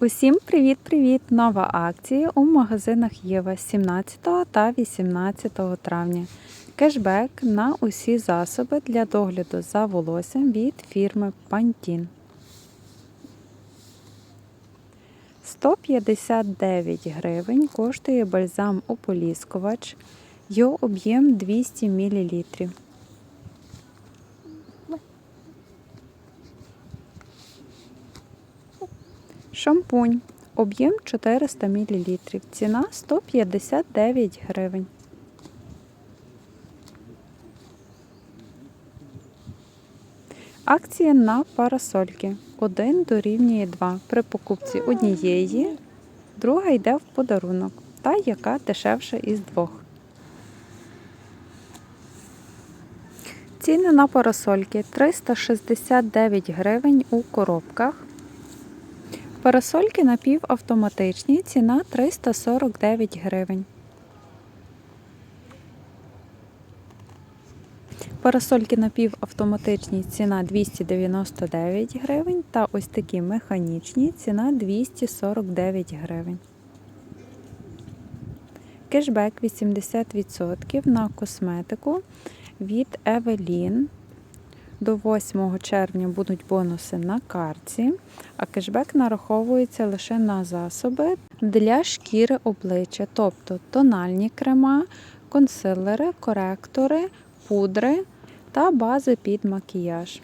Усім привіт-привіт! Нова акція у магазинах Єва 17 та 18 травня. Кешбек на усі засоби для догляду за волоссям від фірми Pantene. 159 гривень коштує бальзам ополіскувач. Його об'єм 200 мл. Шампунь. Об'єм 400 мл. Ціна 159 гривень. Акція на парасольки. Один дорівнює 2. При покупці однієї, друга йде в подарунок. Та яка дешевша із двох. Ціни на парасольки 369 гривень у коробках. Парасольки напівавтоматичні, ціна 349 гривень. Парасольки напівавтоматичні ціна 299 гривень та ось такі механічні ціна 249 гривень. Кешбек 80% на косметику від Evelyn. До 8 червня будуть бонуси на карті, а кешбек нараховується лише на засоби для шкіри обличчя, тобто тональні крема, консилери, коректори, пудри та бази під макіяж.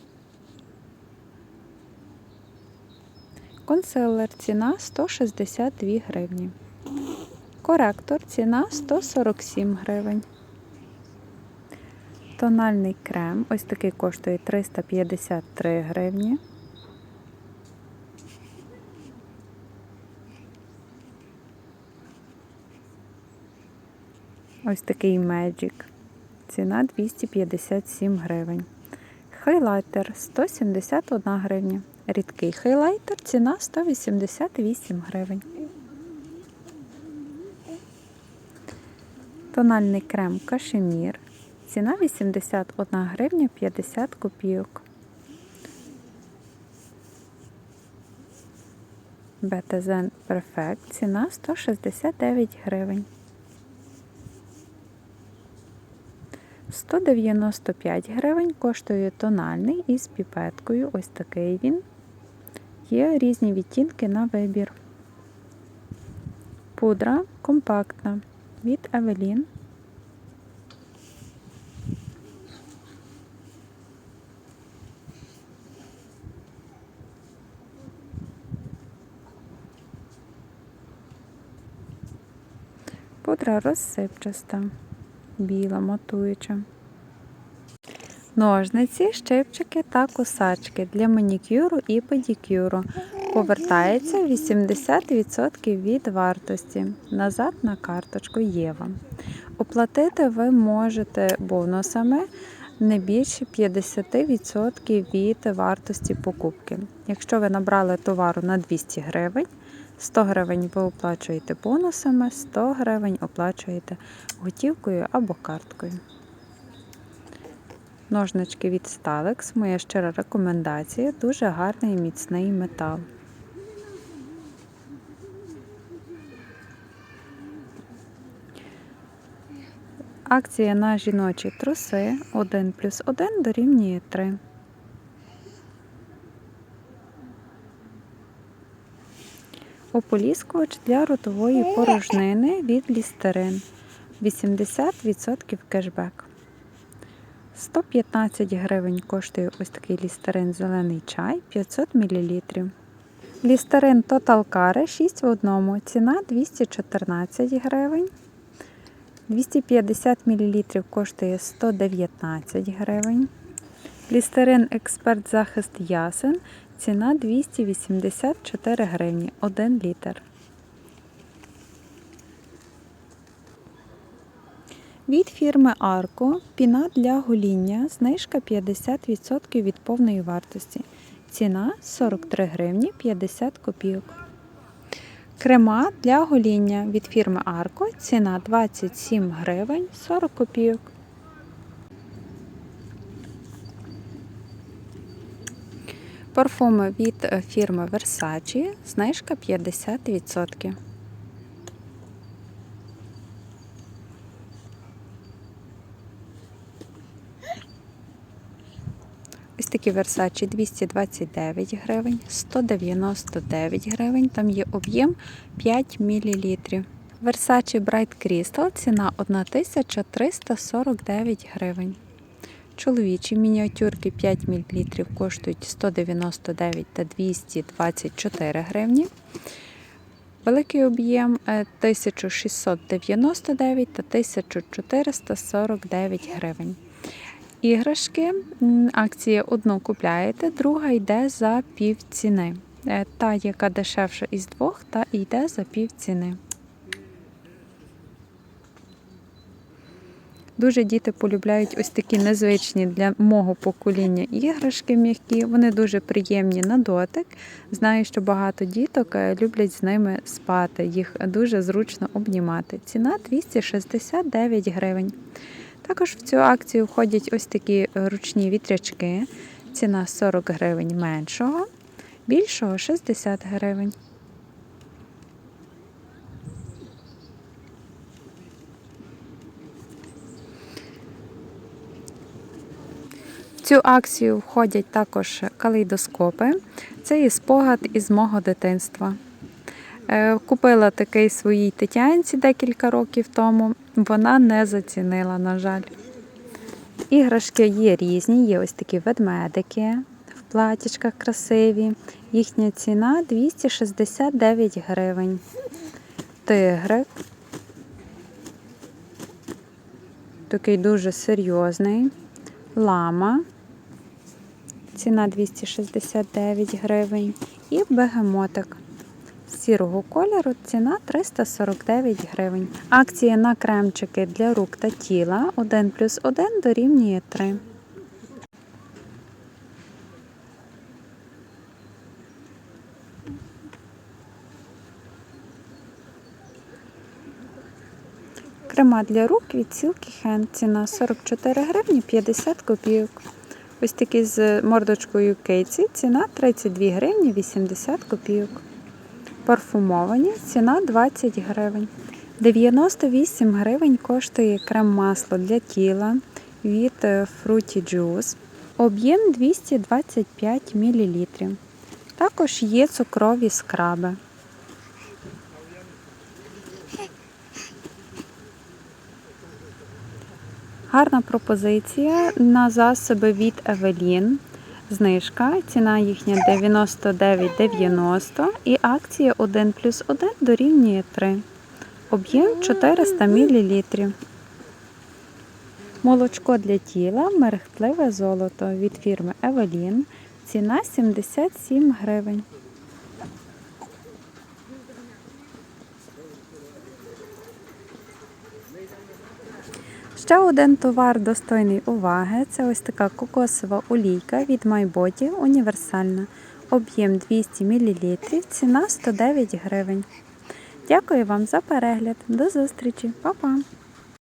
Консилер ціна 162 гривні. Коректор ціна 147 гривень. Тональний крем, ось такий коштує 353 гривні. Ось такий Magic. Ціна 257 гривень. Хайлайтер 171 гривня. Рідкий хайлайтер ціна 188 гривень. Тональний крем кашемір Ціна 81 гривня 50 копійок. Бетазен Perfect ціна 169 гривень. 195 гривень коштує тональний із піпеткою. Ось такий він. Є різні відтінки на вибір. Пудра компактна від Evelyn. Пудра розсипчаста, біла, матуюча. Ножниці, щипчики та косачки для манікюру і педикюру. Повертається 80% від вартості. Назад на карточку Єва. Оплатити ви можете бонусами не більше 50% від вартості покупки. Якщо ви набрали товару на 200 гривень, 100 гривень ви оплачуєте бонусами, 100 гривень оплачуєте готівкою або карткою. Ножнички від Stalex, моя щира рекомендація, дуже гарний і міцний метал. Акція на жіночі труси 1 плюс 1 дорівнює 3. Ополіскувач для ротової порожнини від лістерин. 80% кешбек. 115 гривень коштує ось такий лістерин зелений чай 500 мл. Лістерин Total Care 6 в одному. Ціна 214 гривень. 250 мл коштує 119 гривень. Лістерин Експерт захист ясен. Ціна 284 гривні 1 літр. Від фірми Арко піна для гоління. Знижка 50% від повної вартості. Ціна 43 гривні 50 копійок. Крема для гоління від фірми Арко. Ціна 27 гривень 40 копійок. Парфуми від е, фірми Versace, знижка 50%. Ось такі Versace 229 гривень, 199 гривень, там є об'єм 5 мл. Versace Bright Crystal ціна 1349 гривень. Чоловічі мініатюрки 5 мл коштують 199 та 224 гривні. Великий об'єм е, 1699 та 1449 гривень. Іграшки, акція одну купляєте, друга йде за пів ціни. Е, Та, яка дешевша із двох, та йде за пів ціни. Дуже діти полюбляють ось такі незвичні для мого покоління іграшки м'які. Вони дуже приємні на дотик. Знаю, що багато діток е, люблять з ними спати. Їх дуже зручно обнімати. Ціна 269 гривень. Також в цю акцію входять ось такі е, ручні вітрячки. Ціна 40 гривень меншого, більшого 60 гривень. Цю акцію входять також калейдоскопи. Це є спогад із мого дитинства. Е, Купила такий своїй Тетянці декілька років тому. Вона не зацінила, на жаль. Іграшки є різні, є ось такі ведмедики в платічках красиві. Їхня ціна 269 гривень. Тигрик. Такий дуже серйозний. Лама. Ціна 269 гривень. І бегемотик сірого кольору ціна 349 гривень. Акція на кремчики для рук та тіла 1 плюс 1 дорівнює 3. Крема для рук від Silky Hand. Ціна 44 гривні 50 копійок. Ось такі з мордочкою кейці. Ціна 32 гривні 80 копійок. Парфумовані, ціна 20 гривень. 98 гривень коштує крем-масло для тіла від е, Fruity Juice. Об'єм 225 мл. Також є цукрові скраби. Гарна пропозиція на засоби від Evelyn. Знижка, ціна їхня 99,90 і акція 1 плюс 1 дорівнює 3. Об'єм 400 мл. Молочко для тіла мерехтливе золото від фірми Evelyn. Ціна 77 гривень. Ще один товар достойний уваги це ось така кокосова олійка від Майботі універсальна. Об'єм 200 мл, ціна 109 гривень. Дякую вам за перегляд. До зустрічі, Па-па!